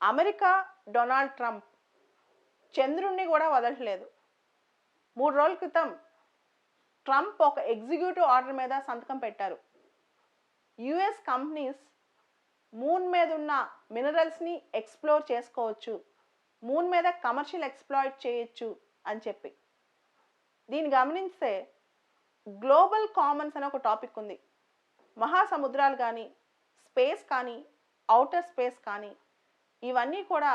America Donald Trump చంద్రుణ్ణి కూడా వదలట్లేదు. మూడు రోజుల క్రితం ట్రంప్ ఒక ఎగ్జిక్యూటివ్ ఆర్డర్ మీద సంతకం పెట్టారు. యుఎస్ కంపెనీస్ మూన్ మీద ఉన్న మినరల్స్ని ఎక్స్ప్లోర్ చేసుకోవచ్చు. మూన్ మీద కమర్షియల్ ఎక్స్ప్లాయిట్ చేయొచ్చు అని చెప్పి. దీన్ని గమనిస్తే గ్లోబల్ కామన్స్ అనే ఒక టాపిక్ ఉంది. మహాసముద్రాలు కానీ స్పేస్ కానీ అవుటర్ స్పేస్ కానీ ఇవన్నీ కూడా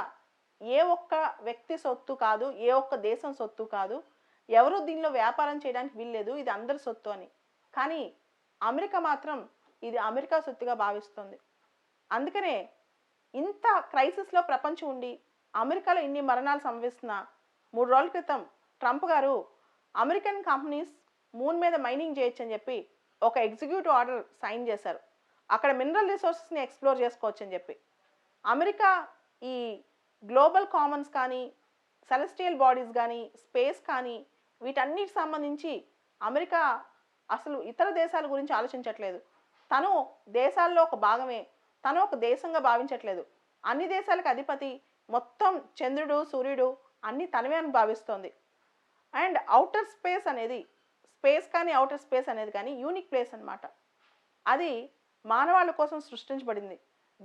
ఏ ఒక్క వ్యక్తి సొత్తు కాదు ఏ ఒక్క దేశం సొత్తు కాదు. ఎవరు దీనిలో వ్యాపారం చేయడానికి వీల్లేదు ఇది అందరి సొత్తు అని. కానీ అమెరికా మాత్రం ఇది అమెరికా సొత్తుగా భావిస్తుంది. అందుకనే ఇంత క్రైసిస్లో ప్రపంచం ఉండి అమెరికాలో ఇన్ని మరణాలు సంభవిస్తున్న మూడు రోజుల క్రితం ట్రంప్ గారు అమెరికన్ కంపెనీస్ మూన్ మీద మైనింగ్ చేయొచ్చు అని చెప్పి ఒక ఎగ్జిక్యూటివ్ ఆర్డర్ సైన్ చేశారు. అక్కడ మినరల్ రిసోర్సెస్ని ఎక్స్ప్లోర్ చేసుకోవచ్చు అని చెప్పి. అమెరికా ఈ గ్లోబల్ కామన్స్ కానీ సెలెస్టియల్ బాడీస్ కానీ స్పేస్ కానీ వీటన్నిటికి సంబంధించి అమెరికా అసలు ఇతర దేశాల గురించి ఆలోచించట్లేదు. తను దేశాల్లో ఒక భాగమే. తను ఒక దేశంగా భావించట్లేదు. అన్ని దేశాలకు అధిపతి మొత్తం చంద్రుడు సూర్యుడు అన్ని తనవే అని భావిస్తోంది. అండ్ అవుటర్ స్పేస్ అనేది స్పేస్ కానీ అవుటర్ స్పేస్ అనేది కానీ యూనిక్ ప్లేస్ అన్నమాట. అది మానవాళి కోసం సృష్టించబడింది.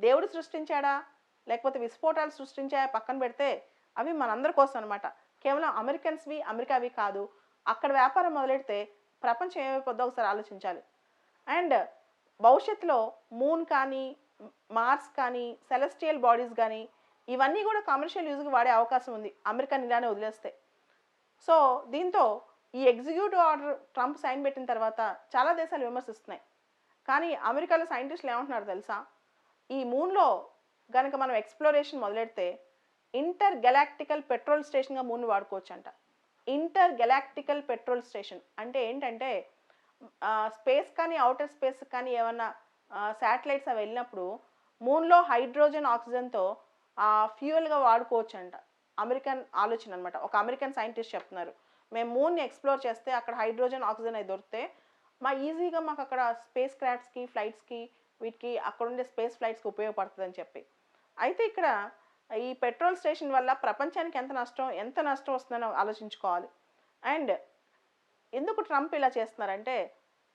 దేవుడు సృష్టించాడా? లేకపోతే విస్ఫోటాలు సృష్టించాయా? పక్కన పెడితే అవి మనందరి కోసం అనమాట కేవలం అమెరికన్స్వి అమెరికావి కాదు. అక్కడ వ్యాపారం మొదలెడితే ప్రపంచం ఏమైపోద్దో ఒకసారి ఆలోచించాలి. అండ్ భవిష్యత్తులో మూన్ కానీ మార్స్ కానీ సెలెస్టియల్ బాడీస్ కానీ ఇవన్నీ కూడా కమర్షియల్ యూజ్కి వాడే అవకాశం ఉంది. అమెరికాని ఇలానే వదిలేస్తే. సో దీంతో ఈ ఎగ్జిక్యూటివ్ ఆర్డర్ ట్రంప్ సైన్ పెట్టిన తర్వాత చాలా దేశాలు విమర్శిస్తున్నాయి. కానీ అమెరికాలో సైంటిస్టులు ఏమంటున్నారు తెలుసా? ఈ మూన్లో కనుక మనం ఎక్స్ప్లోరేషన్ మొదలెడితే ఇంటర్ గెలాక్టికల్ పెట్రోల్ స్టేషన్గా మూన్ వాడుకోవచ్చు అంట ఇంటర్ గెలాక్టికల్ పెట్రోల్ స్టేషన్ అంటే ఏంటంటే స్పేస్ కానీ అవుటర్ స్పేస్ కానీ ఏమన్నా శాటిలైట్స్ అవి వెళ్ళినప్పుడు మూన్లో హైడ్రోజన్ ఆక్సిజన్తో ఫ్యూయల్గా వాడుకోవచ్చు అంట అమెరికన్ ఆలోచన అనమాట ఒక అమెరికన్ సైంటిస్ట్ చెప్తున్నారు. మేము మూన్ని ఎక్స్ప్లోర్ చేస్తే అక్కడ హైడ్రోజన్ ఆక్సిజన్ అవి దొరికితే మా ఈజీగా మాకు అక్కడ స్పేస్ క్రాఫ్ట్స్కి ఫ్లైట్స్కి వీటికి అక్కడ ఉండే స్పేస్ ఫ్లైట్స్కి ఉపయోగపడుతుందని చెప్పి. అయితే ఇక్కడ ఈ పెట్రోల్ స్టేషన్ వల్ల ప్రపంచానికి ఎంత నష్టం ఎంత నష్టం వస్తుందని ఆలోచించుకోవాలి. అండ్ ఎందుకు ట్రంప్ ఇలా చేస్తున్నారంటే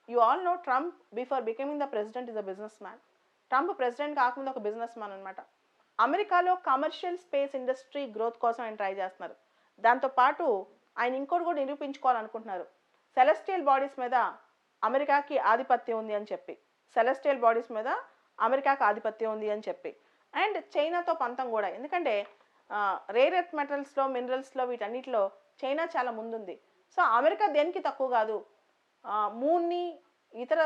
you all know Trump before becoming the president is a businessman. Trump president కాకముందు ఒక బిజినెస్ మ్యాన్ అనమాట అమెరికాలో కమర్షియల్ స్పేస్ ఇండస్ట్రీ గ్రోత్ కోసం ఆయన ట్రై చేస్తున్నారు. దాంతోపాటు ఆయన ఇంకోటి కూడా నిరూపించుకోవాలనుకుంటున్నారు. సెలెస్టియల్ బాడీస్ మీద అమెరికాకి ఆధిపత్యం ఉంది అని చెప్పి. సెలెస్టియల్ బాడీస్ మీద అమెరికాకు ఆధిపత్యం ఉంది అని చెప్పి. అండ్ చైనాతో పంతం కూడా. ఎందుకంటే రేర్ ఎర్త్ మెటల్స్లో మినరల్స్లో వీటన్నిటిలో చైనా చాలా ముందుంది. సో అమెరికా దేనికి తక్కువ కాదు. మూన్ని ఇతర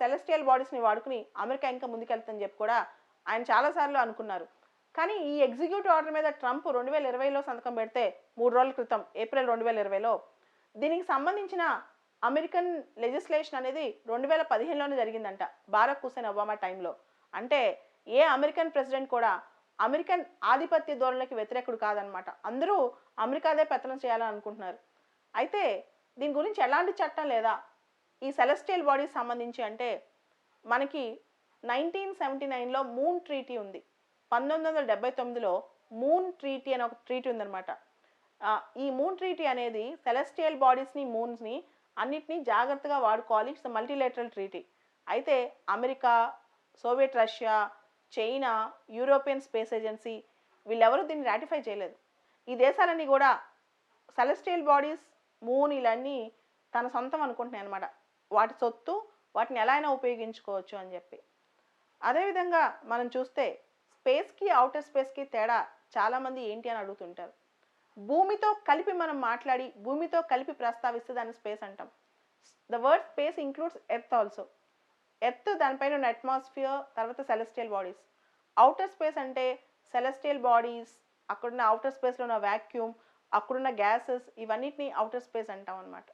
సెలెస్టియల్ బాడీస్ని వాడుకుని అమెరికా ఇంకా ముందుకెళ్తుందని చెప్పి కూడా ఆయన చాలాసార్లు అనుకున్నారు. కానీ ఈ ఎగ్జిక్యూటివ్ ఆర్డర్ మీద ట్రంప్ రెండు వేల ఇరవైలో సంతకం పెడితే మూడు రోజుల క్రితం ఏప్రిల్ రెండు వేల ఇరవైలో దీనికి సంబంధించిన అమెరికన్ లెజిస్లేషన్ అనేది రెండు వేల పదిహేనులోనే జరిగిందంట బారక్ హుసేన్ ఒబామా టైంలో. అంటే ఏ అమెరికన్ ప్రెసిడెంట్ కూడా అమెరికన్ ఆధిపత్య ధోరణికి వ్యతిరేకుడు కాదనమాట. అందరూ అమెరికాదే పెత్తనం చేయాలని అనుకుంటున్నారు. అయితే దీని గురించి ఎలాంటి చట్టం లేదా? ఈ సెలెస్టియల్ బాడీస్ సంబంధించి అంటే మనకి నైన్టీన్ సెవెంటీ నైన్లో మూన్ ట్రీటీ ఉంది. పంతొమ్మిది వందల డెబ్బై తొమ్మిదిలో మూన్ ట్రీటీ అనే ఒక ట్రీటీ ఉందన్నమాట. ఈ మూన్ ట్రీటీ అనేది సెలెస్టియల్ బాడీస్ని మూన్స్ని అన్నిటినీ జాగ్రత్తగా వాడుకోవాలి. ఇట్స్ మల్టీలేటరల్ ట్రీటీ అయితే America Soviet Russia China European space agency వీళ్ళెవరూ దీన్ని రాటిఫై చేయలేదు. ఈ దేశాలన్నీ కూడా సెలెస్టియల్ బాడీస్ మూన్ ఇలన్నీ తన సొంతం అనుకుంటున్నాయి అనమాట వాటి సొత్తు వాటిని ఎలా అయినా ఉపయోగించుకోవచ్చు అని చెప్పి. అదేవిధంగా మనం చూస్తే స్పేస్కి అవుటర్ స్పేస్కి తేడా చాలామంది ఏంటి అని అడుగుతుంటారు. భూమితో కలిపి మనం మాట్లాడి భూమితో కలిపి ప్రస్తావిస్తే దాన్ని స్పేస్ అంటాం. The word space includes earth also earth దానిపైన ఉన్న అట్మాస్ఫియర్ తర్వాత సెలెస్టియల్ బాడీస్ అవుటర్ స్పేస్ అంటే సెలెస్టియల్ బాడీస్ అక్కడున్న అవుటర్ స్పేస్లో ఉన్న వ్యాక్యూమ్ అక్కడున్న గ్యాసెస్ ఇవన్నిటిని అవుటర్ స్పేస్ అంటాం అనమాట